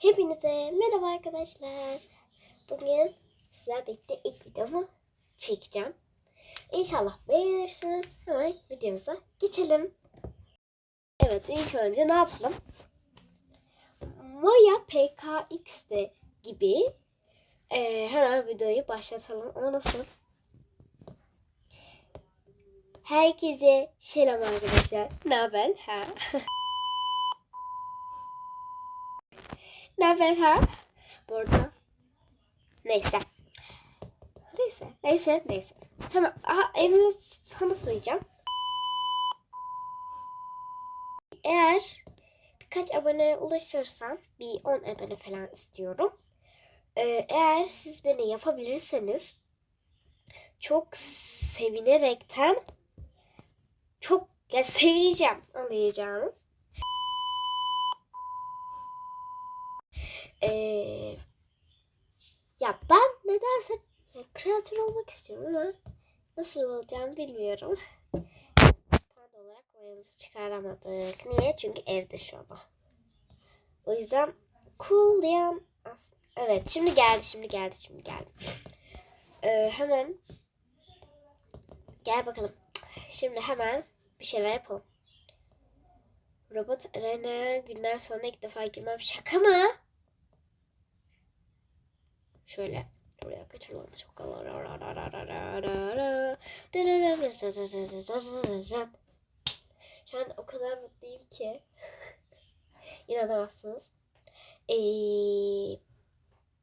Hepinize merhaba arkadaşlar. Bugün sizlerle birlikte ilk videomu çekeceğim. İnşallah beğenirsiniz. Hemen videomuza geçelim. Evet ilk önce ne yapalım? Maya PKX'de gibi e, hemen videoyu başlatalım. O nasıl? Herkese selam arkadaşlar. Ne haber? Ha. Ne haber ha? Bu arada. Neyse. Neyse. Neyse. Neyse. Hemen aha, evimi sana söyleyeceğim. Eğer birkaç abone ulaşırsam bir 10 abone falan istiyorum. Ee, eğer siz beni yapabilirseniz çok sevinerekten çok ya sevineceğim anlayacağınız. Ee, ya ben nedense kreatör olmak istiyorum ama nasıl olacağımı bilmiyorum. Panda olarak mayamızı çıkaramadık. Niye? Çünkü evde şu an. O yüzden cool diyen Evet şimdi geldi şimdi geldi şimdi geldi. Ee, hemen gel bakalım. Şimdi hemen bir şeyler yapalım. Robot arena günler sonra ilk defa girmem şaka mı? Şöyle buraya kaçıralım. Şu an o kadar mutluyum ki inanamazsınız. Ee,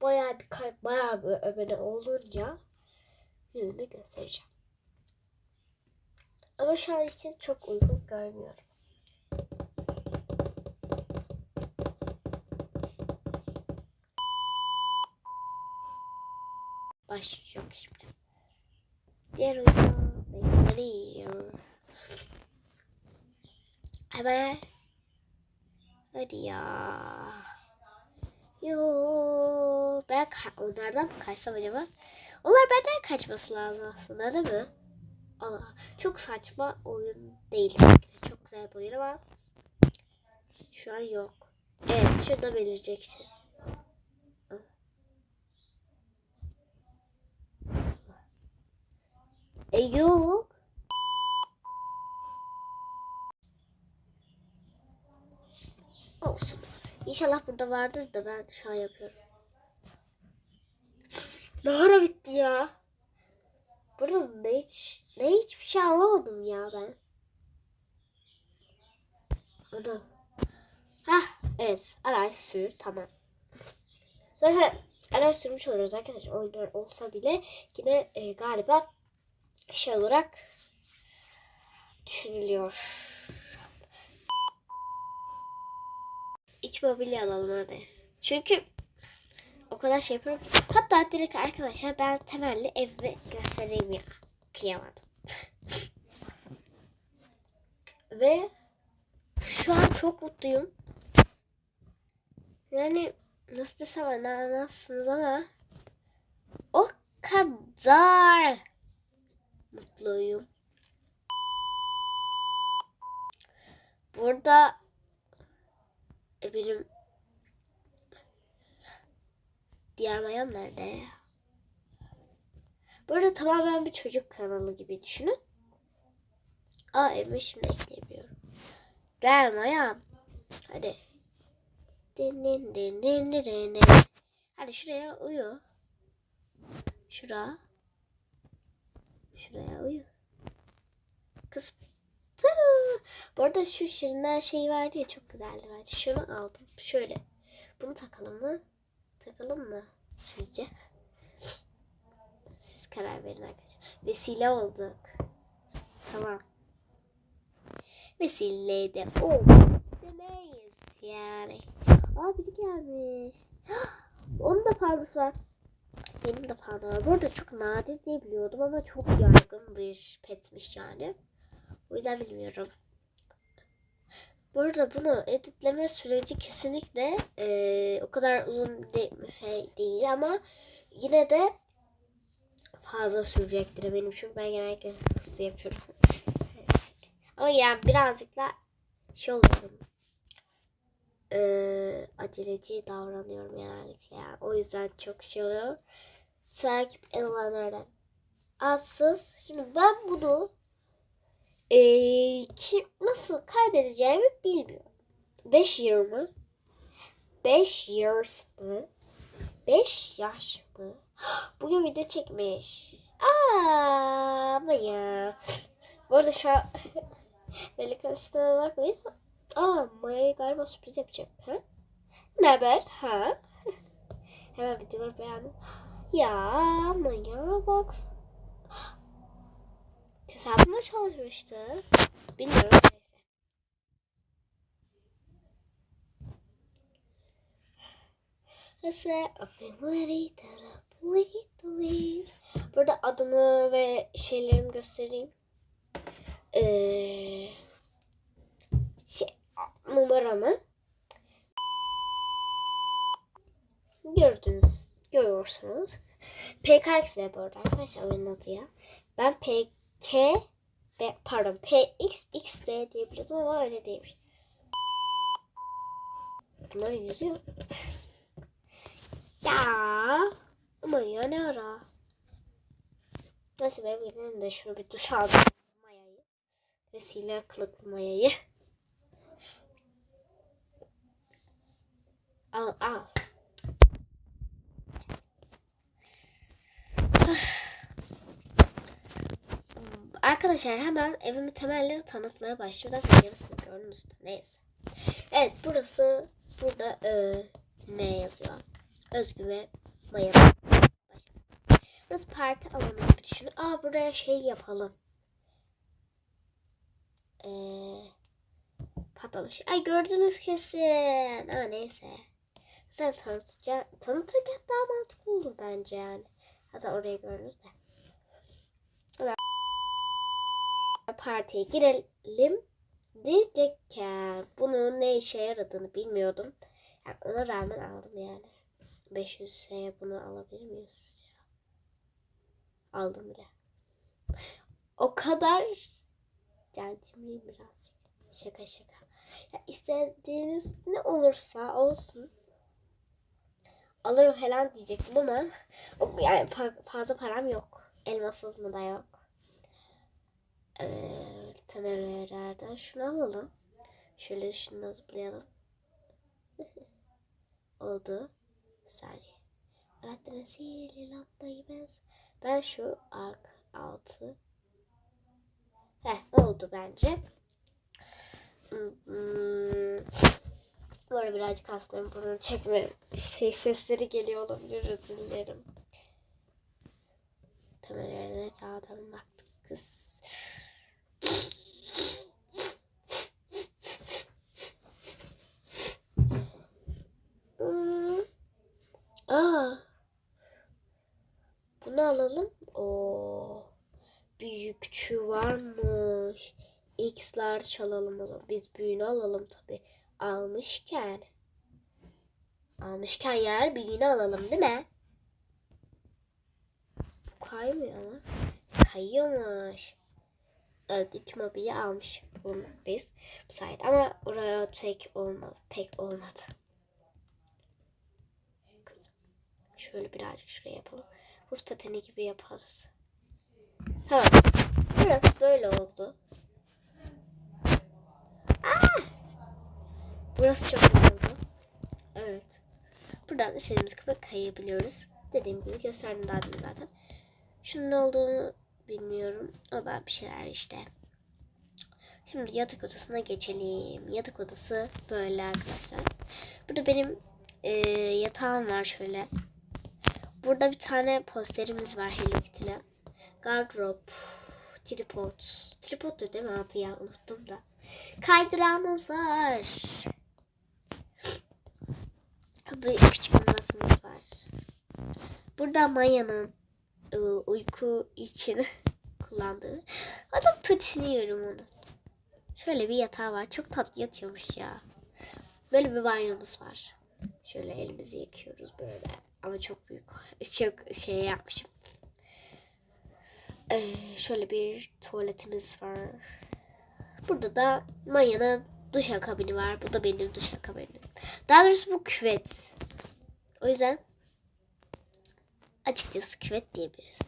bayağı bir kalp, bayağı bir abone olunca yüzümü göstereceğim. Ama şu an için çok uygun görmüyorum. Başlayacak şimdi. Diğer oyunu bekliyor. Hemen. Hadi ya. Yo, ben onlardan mı kaçsam acaba? Onlar benden kaçması lazım aslında değil mi? Allah, çok saçma oyun değil. Çok güzel bir oyun ama şu an yok. Evet, şurada belireceksin. E yok. Olsun. İnşallah burada vardır da ben şu an yapıyorum. Ne ara bitti ya? Burada ne hiç, ne hiçbir şey anlamadım ya ben. Adam. Hah evet araç sür tamam. Zaten araç sürmüş oluyoruz arkadaşlar oyunlar olsa bile yine e, galiba şey olarak düşünülüyor. İç mobilya alalım hadi. Çünkü o kadar şey yapıyorum ki. Hatta direkt arkadaşlar ben temelli evimi göstereyim ya. Kıyamadım. Ve şu an çok mutluyum. Yani nasıl desem anlamazsınız ama o kadar mutluyum. Burada e, benim diğer mayam nerede? Burada tamamen bir çocuk kanalı gibi düşünün. Aa evime şimdi ekleyebiliyorum. Gel mayam. Hadi. Din din din din din din. Hadi şuraya uyu. Şura. Şuraya. Kız. Bu arada şu şirinler şey vardı ya çok güzeldi bence. Şunu aldım. Şöyle. Bunu takalım mı? Takalım mı? Sizce? Siz karar verin arkadaşlar. Vesile olduk. Tamam. Vesile de olduk. Demeyiz yani. Aa biri gelmiş. Onun da pandası var. Benim de panda var. Bu arada çok nadir diye biliyordum ama çok yaygın bir petmiş yani. O yüzden bilmiyorum. Bu arada bunu editleme süreci kesinlikle eee, o kadar uzun de, şey değil ama yine de fazla sürecektir benim çünkü ben genellikle hızlı yapıyorum. ama yani birazcık da şey oluyorum. eee, aceleci davranıyorum genellikle yani. O yüzden çok şey oluyor. Takip edilenlerden. Atsız. Şimdi ben bunu eee, kim, nasıl kaydedeceğimi bilmiyorum. 5 year mı? 5 years mı? 5 yaş mı? Bugün video çekmiş. Aa, ama ya. Bu arada şu an böyle karıştırmaya bakmayın. Aa, Maya'ya galiba sürpriz yapacak. Ha? Ne haber? Ha? Hemen videoları beğendim. Ya Maya bak. Hesabıma çalışmıştı. Bilmiyorum. Neyse. Ese affinity please. Burada adımı ve şeylerimi göstereyim. Ee, şey, numaramı gördünüz, görüyorsunuz. PKX de bu arada arkadaşlar oyunun adı ya. Ben PK ve pardon PXXD diye biliyordum ama öyle değilmiş. Bunlar yazıyor. Ya ama ya ne ara? Neyse ben gidelim de şunu bir duş aldım mayayı. Vesile kılıklı mayayı. Al al. Arkadaşlar hemen evimi temelli tanıtmaya başlıyorum. Zaten yarısını gördünüz de neyse. Evet burası burada e, ne yazıyor? Özgü ve Maya. Burası parti alanı gibi düşünün. Aa buraya şey yapalım. Ee, patlamış. Ay gördünüz kesin. Ama neyse. Sen tanıtacağım. Tanıtırken daha mantıklı olur bence yani. Hatta orayı gördünüz de. Partiye girelim diyecekken bunun ne işe yaradığını bilmiyordum. Yani ona rağmen aldım yani. 500 şeye bunu alabilir miyim sizce? Aldım bile. O kadar yani birazcık. Şaka şaka. Ya istediğiniz ne olursa olsun alırım falan diyecektim ama yani fa- fazla param yok. Elmasız mı da yok. Ee, temellerden şunu alalım. Şöyle şunu zıplayalım. Oldu. Bir saniye. Alaaddin'e sihirli lambayı ben... Ben şu ark altı... Heh oldu bence. Hmm. Bu arada birazcık hastayım. Bunu çekme şey sesleri geliyor olabilir. Özür dilerim. Temellerine zaten baktık kız. Hmm. Aa. Bunu alalım. Oo. Büyükçü varmış. X'ler çalalım o zaman. Biz büyüğünü alalım tabi. Almışken. Almışken yer büyüğünü alalım değil mi? Bu kaymıyor ama. Kayıyormuş. Evet iki mobilya almış biz. Bu sayede ama oraya tek olmadı. Pek olmadı. Kızım. Şöyle birazcık şuraya yapalım. Buz pateni gibi yaparız. Tamam. Burası böyle oldu. Ah! Burası çok oldu. Evet. Buradan istediğimiz gibi kayabiliyoruz. Dediğim gibi gösterdim daha demin zaten. Şunun ne olduğunu bilmiyorum. O da bir şeyler işte. Şimdi yatak odasına geçelim. Yatak odası böyle arkadaşlar. Burada benim e, yatağım var şöyle. Burada bir tane posterimiz var Hello Kitty'le. Gardrop, tripod. Tripod değil mi adı ya unuttum da. Kaydırağımız var. Bir küçük bir masamız var. Burada Maya'nın e, uyku için kullandığı. Adam pıçınıyorum onu. Şöyle bir yatağı var. Çok tatlı yatıyormuş ya. Böyle bir banyomuz var. Şöyle elimizi yıkıyoruz böyle. Ama çok büyük. Çok şey yapmışım. Ee, şöyle bir tuvaletimiz var. Burada da Maya'nın duş kabini var. Bu da benim duş kabinim. Daha doğrusu bu küvet. O yüzden açıkçası küvet diyebiliriz.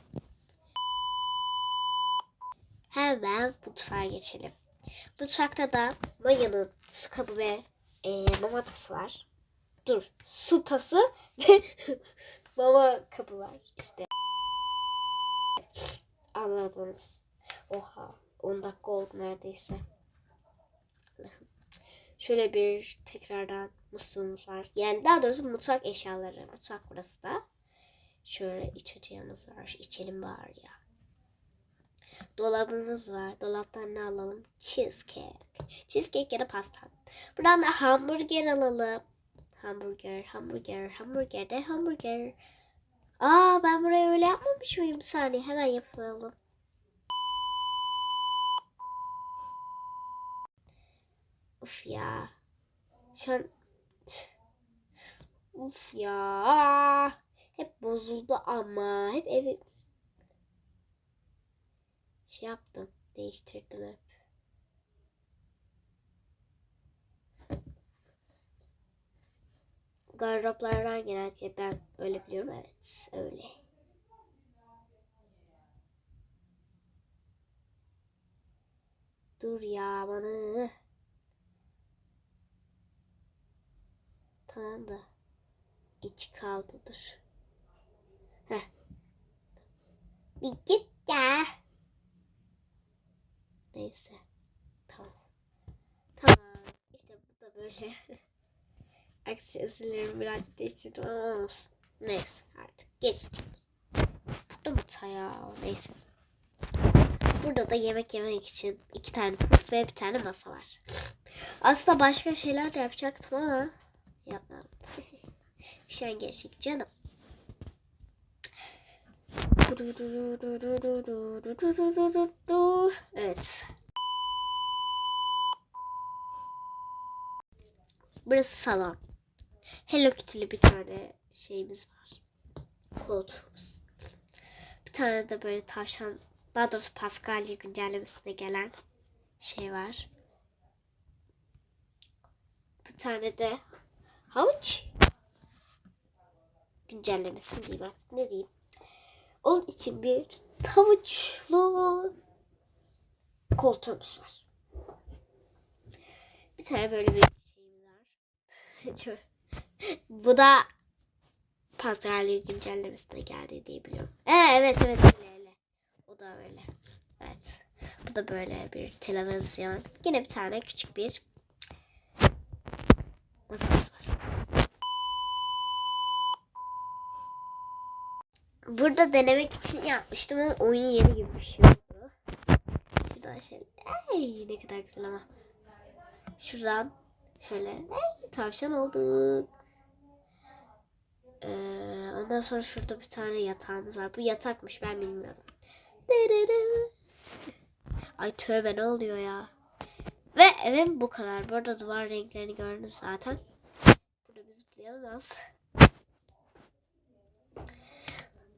Hemen mutfağa geçelim. Mutfakta da Maya'nın su kabı ve e, mama tası var. Dur, su tası ve mama kabı var işte. Anladınız. Oha, 10 dakika oldu neredeyse. Şöyle bir tekrardan musluğumuz var. Yani daha doğrusu mutfak eşyaları. Mutfak burası da. Şöyle içeceğimiz var. İçelim bari ya. Dolabımız var. Dolaptan ne alalım? Cheesecake. Cheesecake ya da pasta. Buradan da hamburger alalım. Hamburger, hamburger, hamburger de hamburger. Aa ben buraya öyle yapmamış mıyım? Bir saniye hemen yapalım. Uf ya. Şu an... Uf ya. Hep bozuldu ama. Hep evi... Şey yaptım. Değiştirdim hep. Gardıroplardan genellikle ben öyle biliyorum. Evet öyle. Dur ya bana. Tamam da. İç kaldı dur. Heh. Bir git ya. Neyse. Tamam. Tamam. İşte bu da böyle. Aksi yazılarımı birazcık değiştirdim ama olsun. Neyse artık geçtik. Burada mı ya? Neyse. Burada da yemek yemek için iki tane puf ve bir tane masa var. Aslında başka şeyler de yapacaktım ama yapmadım. Şu an geçtik canım. Evet. Burası salon. Hello Kitty'li bir tane şeyimiz var. Koltuğumuz. Bir tane de böyle tavşan, daha doğrusu Paskalya güncellemesine gelen şey var. Bir tane de havuç güncellemesi mi diyeyim artık ne diyeyim. Onun için bir tavuçlu koltuğumuz var. Bir tane böyle bir şeyimiz var. Bu da Paskalya güncellemesine geldi diye biliyorum. Ee, evet evet öyle öyle. O da öyle. Evet. Bu da böyle bir televizyon. Yine bir tane küçük bir masamız var. Burada denemek için yapmıştım ama oyun yeri gibi bir şey oldu. Şuradan şöyle. Ay ne kadar güzel ama. Şuradan şöyle. Ay, tavşan olduk. Ee, ondan sonra şurada bir tane yatağımız var. Bu yatakmış ben bilmiyordum. Dırırı. Ay tövbe ne oluyor ya. Ve evim bu kadar. Burada duvar renklerini gördünüz zaten. Burada biz zıplayalım az.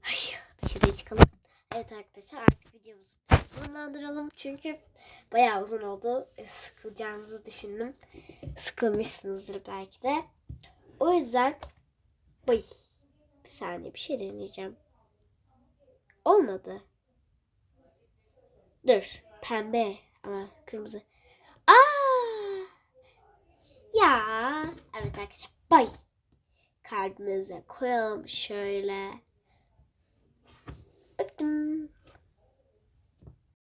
Ay dışarıya çıkalım. Evet arkadaşlar artık videomuzu sonlandıralım. Çünkü bayağı uzun oldu. E, Sıkılacağınızı düşündüm. Sıkılmışsınızdır belki de. O yüzden Bay. Bir saniye bir şey deneyeceğim. Olmadı. Dur. Pembe ama kırmızı. Aa! Ya. Evet arkadaşlar. Bay. Kalbimize koyalım şöyle. う。